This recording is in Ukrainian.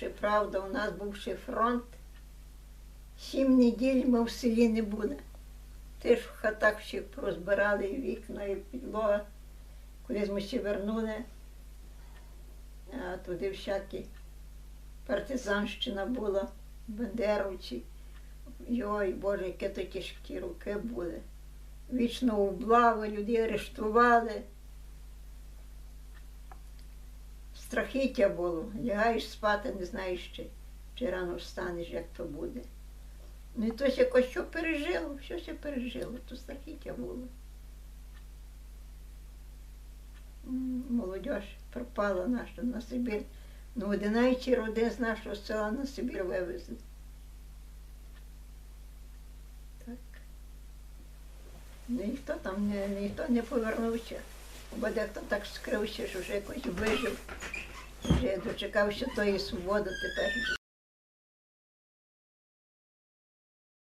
Чи правда, у нас був ще фронт. Сім неділь ми в селі не були. Теж в хатах всі розбирали і вікна, і підлога. Колись ми ще вернули, а туди всякі партизанщина була, бандеровці. Йой, Боже, яке то тяжкі руки були. Вічно облави, людей арештували. Страхіття було. Лягаєш спати, не знаєш, чи, чи рано встанеш, як то буде. Ну і то якось що пережило, що ще пережило, то страхіття було. Молодь пропала наша на Сибір. Ну, 11 родин з нашого села на Сибір вивезли. Так. Ніхто там не, ніхто не повернувся. Бо дехто так скрився, що вже якось вижив. Вже дочекався тої свободи тепер.